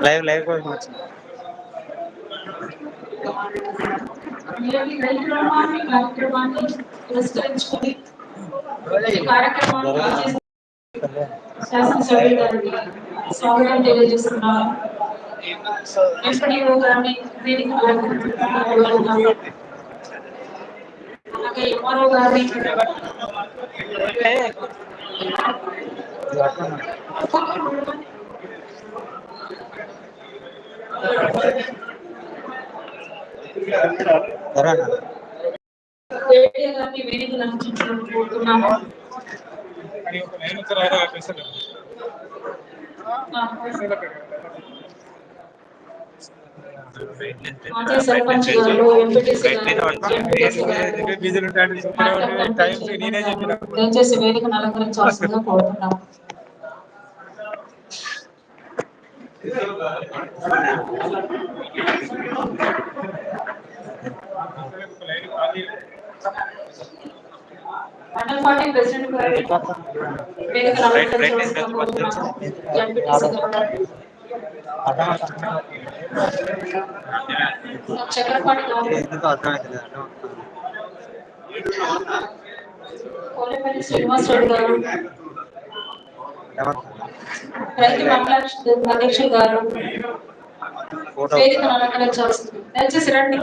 Live live కోసం వచ్చింది నేటి రైతులమాని కార్యక్రమాన్ని పురస్కరించుకొని ఈ కార్యక్రమాన్ని చేసిన శాసనసభ్యులు గారికి స్వాగతం తెలియజేస్తున్నాను ఎంపీడీఓ గారిని వేదిక అలంకరించుకున్నారు. అలాగే ఎంఆర్ఓ గారిని ఏడీ గారిని వేదిక అలంకరించాలని కోరుతున్నాను ఒక నేను గారు ఎంపీటీసీ దయచేసి వేదికను అలంకరించాల్సిందిగా కోరుతున్నాం మండల్ పార్టీ ప్రెసిడెంట్ గారు వేదికను అలంకరించాల్సిందిగా కోరుతున్నాం ఎంపీటీసీ గారు చక్రపాణి గారు ఎందుకు అర్థమైతలేదు అర్థం కోలేపల్లి శ్రీనివాస్ రెడ్డి గారు ఎవరు? రైతు మండల అధ్యక్షులు గారు ఫోటో వేదికను అలంకరించాల్సింది దయచేసి రండి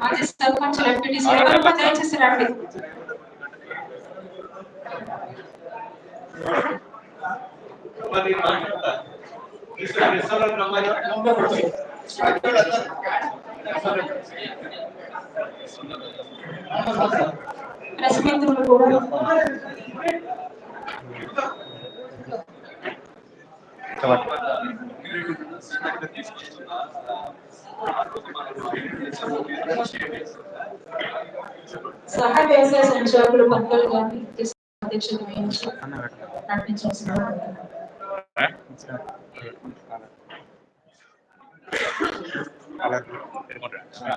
మాజీ సర్పంచ్ ఎంపీటీసీ ఎవరు దయచేసి రండి ప్రెస్ మిత్రులు కూడా సహాయ వ్యవసాయ సంచాలకులు పక్కలు గారిని అధ్యక్షత వహించి అన్న నడిపించాల్సిన కలర్. పెట్టుకుంటా. ఆ?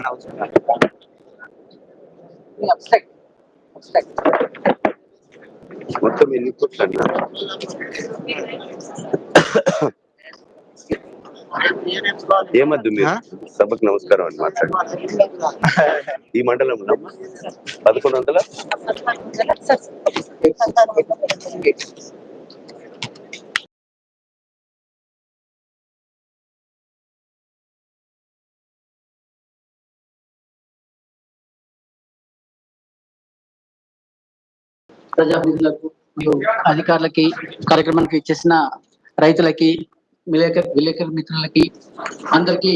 అది వచ్చేసుకో మొత్తం ఎన్ని కోట్లు అన్నా ఏమద్దు మీరు? సభకు నమస్కారం అని మాట్లాడు ఈ మండలం పదకొండు వందల? ప్రజాప్రతినిధులకు మరియు అధికారులకి కార్యక్రమానికి ఇచ్చేసిన రైతులకి విలేకరు విలేకరు మిత్రులకి అందరికీ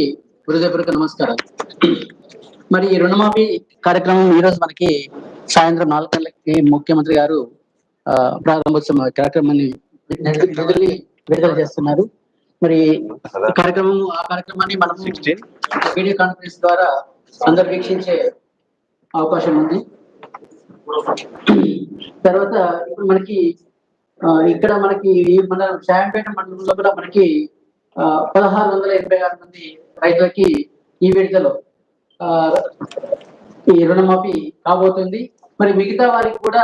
హృదయపూర్వక నమస్కారాలు. మరి ఈ రుణమాఫీ కార్యక్రమం ఈ రోజు మనకి సాయంత్రం నాలుగు గంటలకి ముఖ్యమంత్రి గారు ప్రారంభోత్సవం కార్యక్రమాన్ని నిధుల్ని విడుదల చేస్తున్నారు. మరి కార్యక్రమం ఆ కార్యక్రమాన్ని మనం వీడియో కాన్ఫరెన్స్ ద్వారా అందరు వీక్షించే అవకాశం ఉంది. తర్వాత ఇప్పుడు మనకి ఇక్కడ మనకి మన శాంపేట మండలంలో కూడా మనకి పదహారు వందల ఎనభై ఆరు మంది రైతులకి ఈ విడతలో ఈ రుణమాఫీ కాబోతుంది. మరి మిగతా వారికి కూడా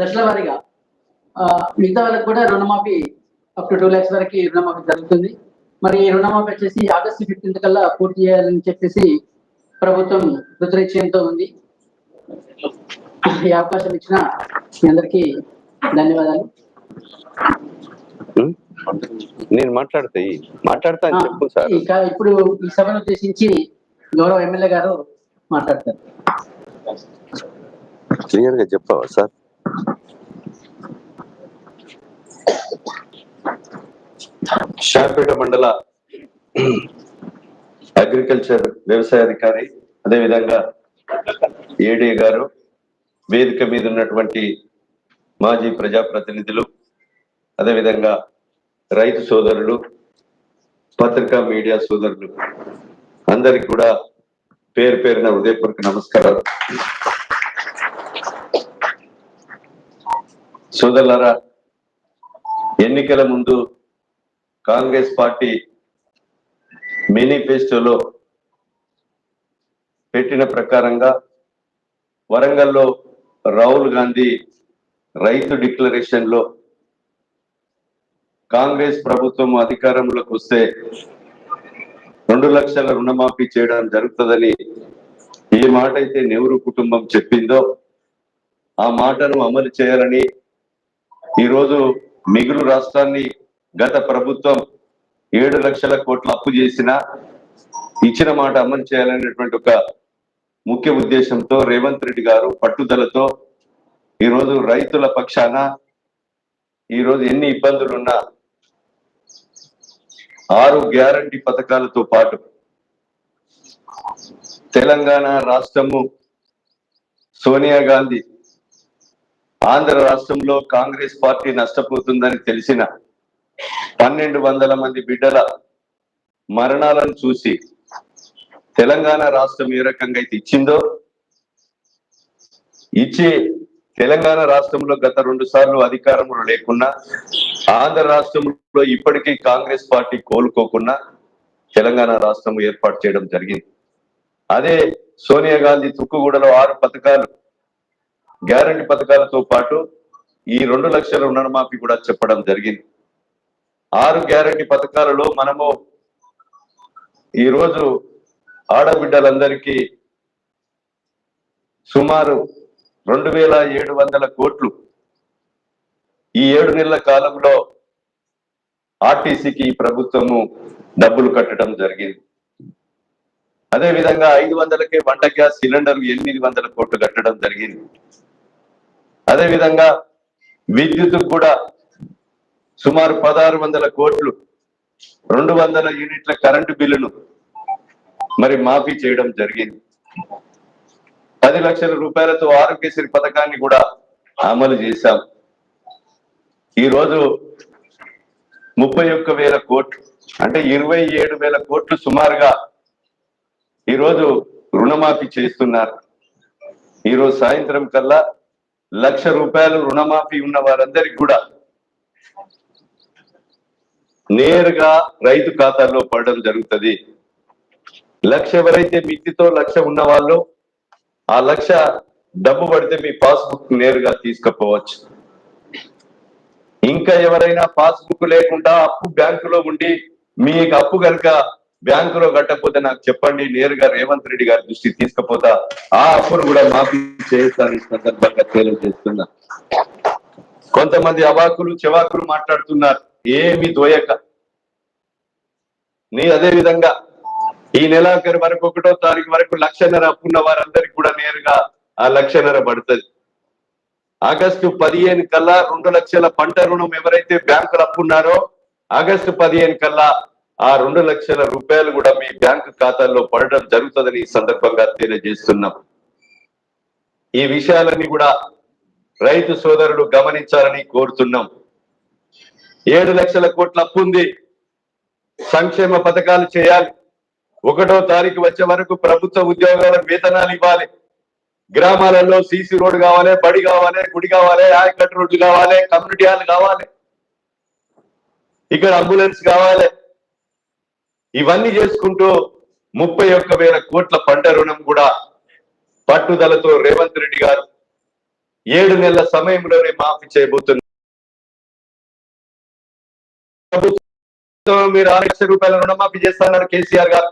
దశల వారీగా మిగతా వాళ్ళకి కూడా రుణమాఫీ అప్ టు టూ ల్యాక్స్ వరకు రుణమాఫీ జరుగుతుంది. మరి ఈ రుణమాఫీ వచ్చేసి ఆగస్టు ఫిఫ్టీన్త్ కల్లా పూర్తి చేయాలని చెప్పేసి ప్రభుత్వం కృతనిశ్చయంతో ఉంది. ఈ అవకాశం ఇచ్చిన మీ అందరికీ ధన్యవాదాలు? నేను మాట్లాడతా ఈ- మాట్లాడతా అని చెప్పు సార్. ఇక ఇప్పుడు ఈ సభను ఉద్దేశించి గౌరవ ఎమ్మెల్యే గారు మాట్లాడతారు. క్లియర్గా చెప్పావా సార్? షాపేట మండల అగ్రికల్చర్ వ్యవసాయ అధికారి అదేవిధంగా ఏడీ గారు వేదిక మీద ఉన్నటువంటి మాజీ ప్రజాప్రతినిధులు అదేవిధంగా రైతు సోదరులు పత్రికా మీడియా సోదరులు అందరికి కూడా పేరు పేరున హృదయపూర్వక నమస్కారాలు. సోదరులారా ఎన్నికల ముందు కాంగ్రెస్ పార్టీ మేనిఫెస్టోలో పెట్టిన ప్రకారంగా వరంగల్లో రాహుల్ గాంధీ రైతు డిక్లరేషన్లో కాంగ్రెస్ ప్రభుత్వం అధికారంలోకి వస్తే రెండు లక్షల రుణమాఫీ చేయడం జరుగుతుందని ఏ మాట అయితే నెహ్రూ కుటుంబం చెప్పిందో ఆ మాటను అమలు చేయాలని ఈరోజు మిగులు రాష్ట్రాన్ని గత ప్రభుత్వం ఏడు లక్షల కోట్లు అప్పు చేసిన ఇచ్చిన మాట అమలు చేయాలనేటువంటి ఒక ముఖ్య ఉద్దేశంతో రేవంత్ రెడ్డి గారు పట్టుదలతో ఈరోజు రైతుల పక్షాన ఈరోజు ఎన్ని ఇబ్బందులున్నా ఆరు గ్యారంటీ పథకాలతో పాటు తెలంగాణ రాష్ట్రము సోనియా గాంధీ ఆంధ్ర రాష్ట్రంలో కాంగ్రెస్ పార్టీ నష్టపోతుందని తెలిసిన పన్నెండు వందల మంది బిడ్డల మరణాలను చూసి తెలంగాణ రాష్ట్రం ఏ రకంగా అయితే ఇచ్చిందో ఇచ్చి తెలంగాణ రాష్ట్రంలో గత రెండు సార్లు అధికారంలో లేకున్నా ఆంధ్ర రాష్ట్రంలో ఇప్పటికీ కాంగ్రెస్ పార్టీ కోలుకోకుండా తెలంగాణ రాష్ట్రం ఏర్పాటు చేయడం జరిగింది. అదే సోనియా గాంధీ తుక్కుగూడలో ఆరు పథకాలు గ్యారంటీ పథకాలతో పాటు ఈ రెండు లక్షల రుణమాఫీ కూడా చెప్పడం జరిగింది. ఆరు గ్యారంటీ పథకాలలో మనము ఈరోజు ఆడబిడ్డలందరికీ సుమారు రెండు వేల ఏడు వందల కోట్లు. ఈ ఏడు నెలల కాలంలో ఆర్టీసీకి ప్రభుత్వము డబ్బులు కట్టడం జరిగింది. అదే విధంగా ఐదు వందలకే వంట గ్యాస్ సిలిండర్ ఎనిమిది వందల కోట్లు కట్టడం జరిగింది. అదే విధంగా విద్యుత్ కూడా సుమారు పదహారు వందల కోట్లు రెండు వందల యూనిట్ల కరెంటు బిల్లును మరి మాఫీ చేయడం జరిగింది. పది లక్షల రూపాయలతో ఆరోగ్యశ్రీ పథకాన్ని కూడా అమలు చేశాం. ఈరోజు ముప్పై ఒక్క వేల కోట్లు అంటే ఇరవై ఏడు వేల కోట్లు సుమారుగా ఈరోజు రుణమాఫీ చేస్తున్నారు. ఈరోజు సాయంత్రం కల్లా లక్ష రూపాయలు రుణమాఫీ ఉన్న వారందరికి కూడా నేరుగా రైతు ఖాతాలో పడడం జరుగుతుంది. లక్ష ఎవరైతే మిత్తితో లక్ష ఉన్న వాళ్ళు ఆ లక్ష డబ్బు పడితే మీ పాస్బుక్ నేరుగా తీసుకుపోవచ్చు. ఇంకా ఎవరైనా పాస్బుక్ లేకుండా అప్పు బ్యాంకులో ఉండి మీకు అప్పు కనుక బ్యాంకులో కట్టకపోతే నాకు చెప్పండి నేరుగా రేవంత్ రెడ్డి గారి దృష్టికి తీసుకపోతా. ఆ అప్పును కూడా మాఫీ చేస్తాను సందర్భంగా తెలియజేస్తున్నా. కొంతమంది అవాకులు చెవాకులు మాట్లాడుతున్నారు. ఏమి దోయక. నీ అదే విధంగా ఈ నెలాఖరు వరకు ఒకటో తారీఖు వరకు లక్షన్నర అప్పున్న వారందరికి కూడా నేరుగా ఆ లక్షన్నర పడుతుంది. ఆగస్టు పదిహేను కల్లా రెండు లక్షల పంట రుణం ఎవరైతే బ్యాంకులు అప్పున్నారో ఆగస్టు పదిహేను కల్లా ఆ రెండు లక్షల రూపాయలు కూడా మీ బ్యాంకు ఖాతాల్లో పడడం జరుగుతుందని ఈ సందర్భంగా తెలియజేస్తున్నాం. ఈ విషయాలన్నీ కూడా రైతు సోదరులు గమనించాలని కోరుతున్నాం. ఏడు లక్షల కోట్ల అప్పు ఉంది సంక్షేమ పథకాలు చేయాలి. ఒకటో తారీఖు వచ్చే వరకు ప్రభుత్వ ఉద్యోగాల వేతనాలు ఇవ్వాలి. గ్రామాలలో సీసీ రోడ్ కావాలి బడి కావాలి గుడి కావాలి ఆయకట్టు రోడ్లు కావాలి కమ్యూనిటీ హాల్ కావాలి. ఇక్కడ అంబులెన్స్ కావాలి. ఇవన్నీ చేసుకుంటూ ముప్పై ఒక్క వేల కోట్ల పంట రుణం కూడా పట్టుదలతో రేవంత్ రెడ్డి గారు ఏడు నెలల సమయంలోనే మాఫీ చేయబోతున్నారు. ప్రభుత్వం మీరు ఆరు లక్షల రూపాయల రుణమాఫీ చేస్తున్నారు కేసీఆర్ గారు.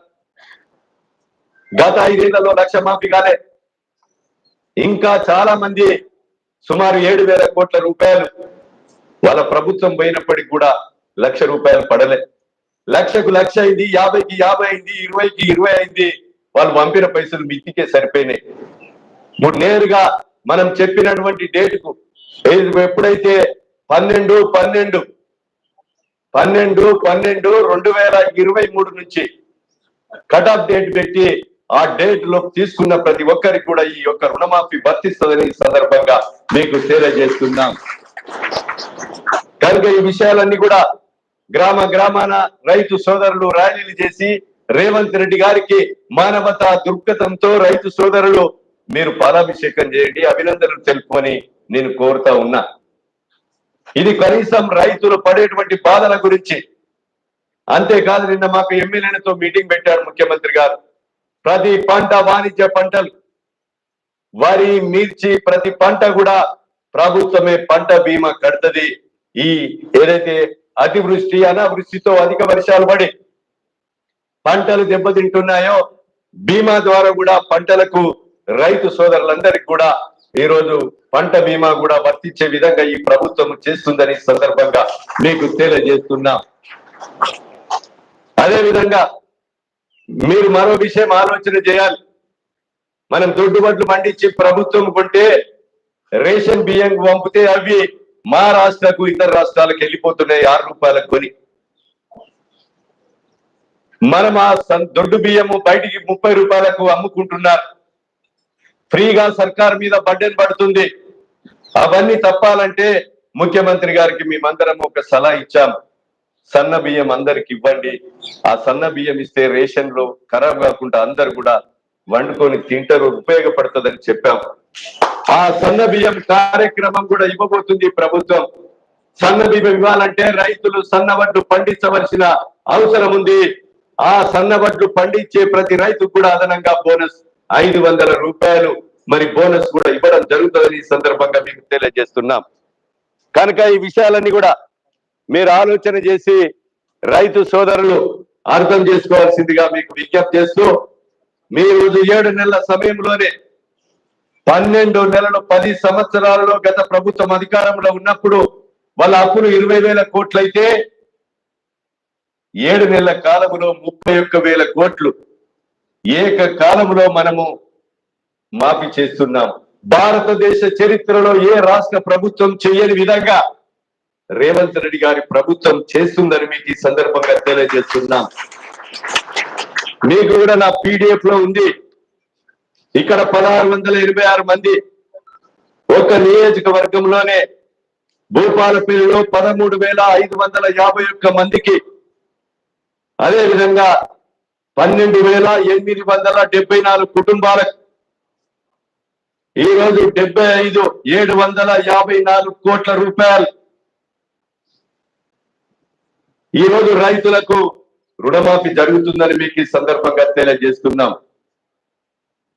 గత ఐదేళ్ళలో లక్ష మాఫీ కాలే. ఇంకా చాలా మంది సుమారు ఏడు వేల కోట్ల రూపాయలు వాళ్ళ ప్రభుత్వం పోయినప్పటికి కూడా లక్ష రూపాయలు పడలే. లక్షకు లక్ష అయింది యాభైకి యాభై అయింది ఇరవైకి ఇరవై అయింది. వాళ్ళు పంపిన పైసలు మిత్తికే సరిపోయినాయి. ఇప్పుడు నేరుగా మనం చెప్పినటువంటి డేటుకు ఎప్పుడైతే పన్నెండు పన్నెండు పన్నెండు పన్నెండు రెండు వేల ఇరవై మూడు నుంచి కట్ ఆఫ్ డేట్ పెట్టి ఆ డేట్లో తీసుకున్న ప్రతి ఒక్కరికి కూడా ఈ యొక్క రుణమాఫీ వర్తిస్తుందని ఈ సందర్భంగా మీకు తెలియజేస్తున్నాం. కనుక ఈ విషయాలన్నీ కూడా గ్రామ గ్రామాన రైతు సోదరులు ర్యాలీలు చేసి రేవంత్ రెడ్డి గారికి మానవత దృక్పథంతో రైతు సోదరులు మీరు పాలాభిషేకం చేయండి అభినందనలు తెలుపుకొని నేను కోరుతా ఉన్నా. ఇది కనీసం రైతులు పడేటువంటి బాధల గురించి. అంతేకాదు నిన్న మాకు ఎమ్మెల్యేలతో మీటింగ్ పెట్టారు ముఖ్యమంత్రి గారు. ప్రతి పంట వాణిజ్య పంటలు. వరి మిర్చి ప్రతి పంట కూడా ప్రభుత్వమే పంట బీమా కడుతుంది. ఈ ఏదైతే అతివృష్టి అనావృష్టితో అధిక వర్షాలు పడి పంటలు దెబ్బతింటున్నాయో బీమా ద్వారా కూడా పంటలకు రైతు సోదరులందరికీ కూడా ఈ రోజు పంట బీమా కూడా వర్తించే విధంగా ఈ ప్రభుత్వం చేస్తుందని సందర్భంగా మీకు తెలియజేస్తున్నా. అదే విధంగా మీరు మరో విషయం ఆలోచన చేయాలి. మనం దొడ్డుబట్లు పండించి ప్రభుత్వం కొంటే రేషన్ బియ్యం పంపితే అవి మా రాష్ట్రకు ఇతర రాష్ట్రాలకు వెళ్ళిపోతున్నాయి ఆరు రూపాయలకు కొని. మనం ఆ సన్- దొడ్డు బియ్యము బయటికి ముప్పై రూపాయలకు అమ్ముకుంటున్నారు. ఫ్రీగా సర్కార్ మీద బడ్డెన్ పడుతుంది. అవన్నీ తప్పాలంటే ముఖ్యమంత్రి గారికి మేమందరం ఒక సలహా ఇచ్చాం సన్న బియ్యం అందరికి ఇవ్వండి. ఆ సన్న బియ్యం ఇస్తే రేషన్లో ఖరాబ్ కాకుండా అందరు కూడా వండుకొని తింటారు ఉపయోగపడుతుందని చెప్పాం. ఆ సన్న బియ్యం కార్యక్రమం కూడా ఇవ్వబోతుంది ప్రభుత్వం. సన్న బియ్యం ఇవ్వాలంటే రైతులు సన్న వడ్లు పండించవలసిన అవసరం ఉంది. ఆ సన్న వడ్లు పండించే ప్రతి రైతుకు కూడా అదనంగా బోనస్ ఐదు వందల రూపాయలు మరి బోనస్ కూడా ఇవ్వడం జరుగుతుందని ఈ సందర్భంగా మీకు తెలియజేస్తున్నాం. కనుక ఈ విషయాలన్నీ కూడా మీరు ఆలోచన చేసి రైతు సోదరులు అర్థం చేసుకోవాల్సిందిగా మీకు విజ్ఞప్తి చేస్తూ మీరు ఏడు నెలల సమయంలోనే పన్నెండు నెలలు పది సంవత్సరాలలో గత ప్రభుత్వం అధికారంలో ఉన్నప్పుడు వాళ్ళ అప్పులు ఇరవై వేల కోట్లయితే ఏడు నెలల కాలములో ముప్పై ఒక్క వేల కోట్లు ఏక కాలంలో మనము మాఫీ చేస్తున్నాం. భారతదేశ చరిత్రలో ఏ రాష్ట్ర ప్రభుత్వం చేయని విధంగా రేవంత్ రెడ్డి గారి ప్రభుత్వం చేస్తుందని మీకు ఈ సందర్భంగా తెలియజేస్తున్నాం. మీకు కూడా నా పీడిఎఫ్లో ఉంది. ఇక్కడ పదహారు వందల ఇరవై ఆరు మంది ఒక నియోజకవర్గంలోనే భూపాలపల్లిలో పదమూడు వేల ఐదు వందల యాభై ఒక్క మందికి అదేవిధంగా పన్నెండు వేల ఎనిమిది వందల డెబ్బై నాలుగు కుటుంబాలకు ఈరోజు డెబ్బై ఐదు ఏడు వందల యాభై నాలుగు కోట్ల రూపాయలు ఈ రోజు రైతులకు రుణమాఫీ జరుగుతుందని మీకు ఈ సందర్భంగా తెలియజేస్తున్నాం.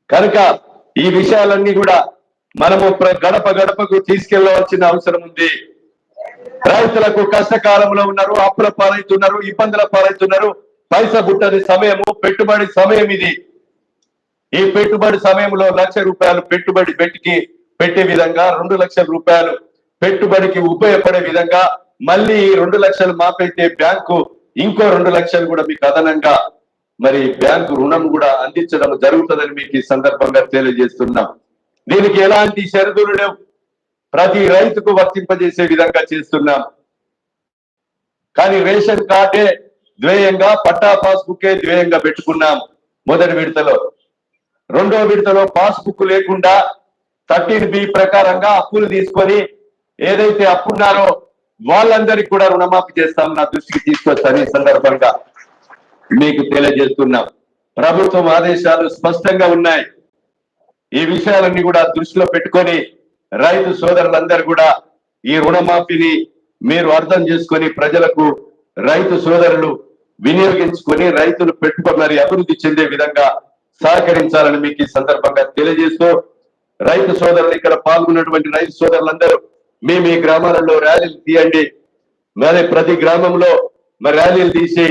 కనుక ఈ విషయాలన్నీ కూడా మనము గడప గడపకు తీసుకెళ్ళవలసిన అవసరం ఉంది. రైతులకు కష్టకాలంలో ఉన్నారు అప్పుల పాలవుతున్నారు ఇబ్బందుల పాలవుతున్నారు. పైస బుట్టని సమయము పెట్టుబడి సమయం ఇది. ఈ పెట్టుబడి సమయంలో లక్ష రూపాయలు పెట్టుబడి పెట్టికి పెట్టే విధంగా రెండు లక్షల రూపాయలు పెట్టుబడికి ఉపయోగపడే విధంగా మళ్ళీ రెండు లక్షలు మాపైతే బ్యాంకు ఇంకో రెండు లక్షలు కూడా మీకు అదనంగా మరి బ్యాంకు రుణం కూడా అందించడం జరుగుతుందని మీకు ఈ సందర్భంగా తెలియజేస్తున్నాం. దీనికి ఎలాంటి షరతులు లేవు. ప్రతి రైతుకు వర్తింపజేసే విధంగా చేస్తున్నాం. కానీ రేషన్ కార్డే ద్వేయంగా పట్టా పాస్బుక్కే ద్వేయంగా పెట్టుకున్నాం మొదటి విడతలో. రెండో విడతలో పాస్బుక్ లేకుండా థర్టీన్ బి ప్రకారంగా అప్పులు తీసుకొని ఏదైతే అప్పున్నారో వాళ్ళందరికీ కూడా రుణమాఫీ చేస్తాం నా దృష్టికి తీసుకొస్తాను ఈ సందర్భంగా మీకు తెలియజేస్తున్నాం. ప్రభుత్వం ఆదేశాలు స్పష్టంగా ఉన్నాయి. ఈ విషయాలన్నీ కూడా దృష్టిలో పెట్టుకొని రైతు సోదరులందరూ కూడా ఈ రుణమాఫీని మీరు అర్థం చేసుకొని ప్రజలకు రైతు సోదరులు వినియోగించుకొని రైతులు పెట్టుకొని అభివృద్ధి చెందే విధంగా సహకరించాలని మీకు ఈ సందర్భంగా తెలియజేస్తూ రైతు సోదరులు ఇక్కడ పాల్గొన్నటువంటి రైతు సోదరులందరూ మీ మీ గ్రామాలలో ర్యాలీలు తీయండి. మరి ప్రతి గ్రామంలో మరి ర్యాలీలు తీసి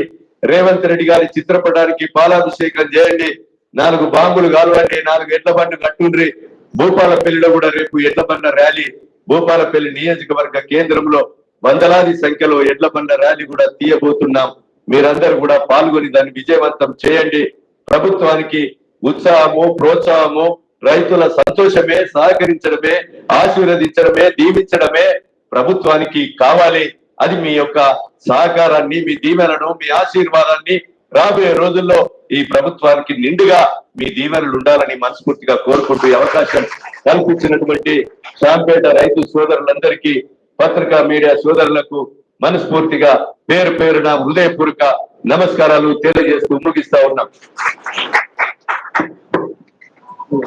రేవంత్ రెడ్డి గారి చిత్రపటానికి పాలాభిషేకం చేయండి. నాలుగు బాంబులు కాలువండి నాలుగు ఎడ్ల బండి కట్టుండ్రి. భూపాలపల్లిలో కూడా రేపు ఎడ్ల బండ ర్యాలీ. భూపాలపల్లి నియోజకవర్గ కేంద్రంలో వందలాది సంఖ్యలో ఎడ్ల బండ ర్యాలీ కూడా తీయబోతున్నాం. మీరందరూ కూడా పాల్గొని దాన్ని విజయవంతం చేయండి. ప్రభుత్వానికి ఉత్సాహము ప్రోత్సాహము రైతుల సంతోషమే సహకరించడమే ఆశీర్వదించడమే దీవించడమే ప్రభుత్వానికి కావాలి. అది మీ యొక్క సహకారాన్ని మీ దీవెనను మీ ఆశీర్వాదాన్ని రాబోయే రోజుల్లో ఈ ప్రభుత్వానికి నిండుగా మీ దీవెనలు ఉండాలని మనస్ఫూర్తిగా కోరుకుంటూ అవకాశం కల్పించినటువంటి శాంపేట రైతు సోదరులందరికీ పత్రికా మీడియా సోదరులకు మనస్ఫూర్తిగా పేరు పేరున హృదయపూర్వక నమస్కారాలు తెలియజేస్తూ ముగిస్తా ఉన్నాం. Đến